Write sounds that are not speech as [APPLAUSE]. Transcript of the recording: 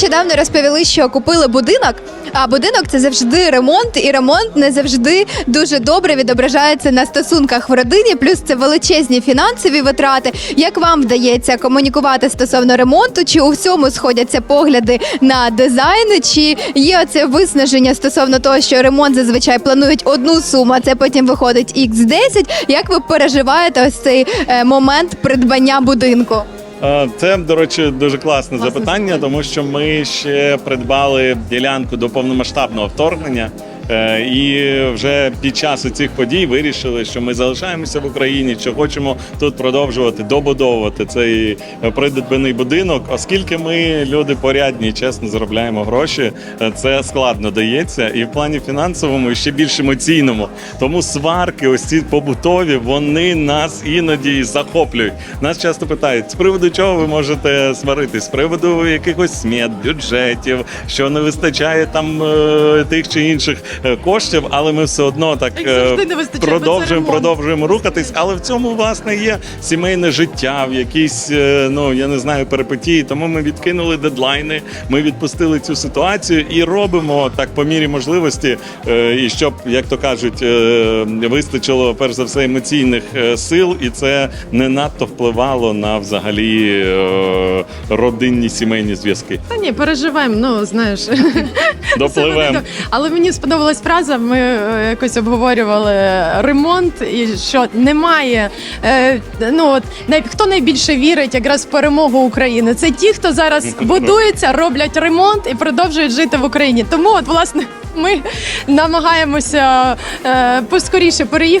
нещодавно розповіли, що купили будинок. А будинок це завжди ремонт, і ремонт не завжди дуже добре відображається на стосунках в родині. Плюс це величезні фінансові витрати. Як вам вдається комунікувати стосовно ремонту? Чи у всьому сходяться погляди на дизайн? Чи є оце виснаження стосовно того, що ремонт зазвичай планують одну суму, а це потім виходить x 10 Як ви переживаєте ось цей е, момент придбання будинку? Це, до речі, дуже класне запитання, тому що ми ще придбали ділянку до повномасштабного вторгнення. Е, І вже під час цих подій вирішили, що ми залишаємося в Україні, що хочемо тут продовжувати добудовувати цей придбаний будинок. Оскільки ми люди порядні, чесно заробляємо гроші, е, це складно дається, і в плані фінансовому, і ще більш емоційному. Тому сварки, ось ці побутові, вони нас іноді захоплюють. Нас часто питають, з приводу чого ви можете сваритись? З приводу якихось смет, бюджетів, що не вистачає там е, тих чи інших коштів, але ми все одно так е, продовжуємо, продовжуємо рухатись. Але в цьому власне є сімейне життя, в якісь е, ну я не знаю перипетії. Тому ми відкинули дедлайни. Ми відпустили цю ситуацію і робимо так по мірі можливості, е, і щоб, як то кажуть, вистачило перш за все емоційних сил, і це не надто впливало на взагалі родинні сімейні зв'язки. Та ні, переживаємо, ну знаєш. [LAUGHS] Допливемо. Але мені сподобалась фраза. Ми е, якось обговорювали ремонт, і що немає. Е, ну от най, хто найбільше вірить якраз в перемогу України? Це ті, хто зараз будується, роблять ремонт і продовжують жити в Україні. Тому, от власне, ми намагаємося е, поскоріше переїхати.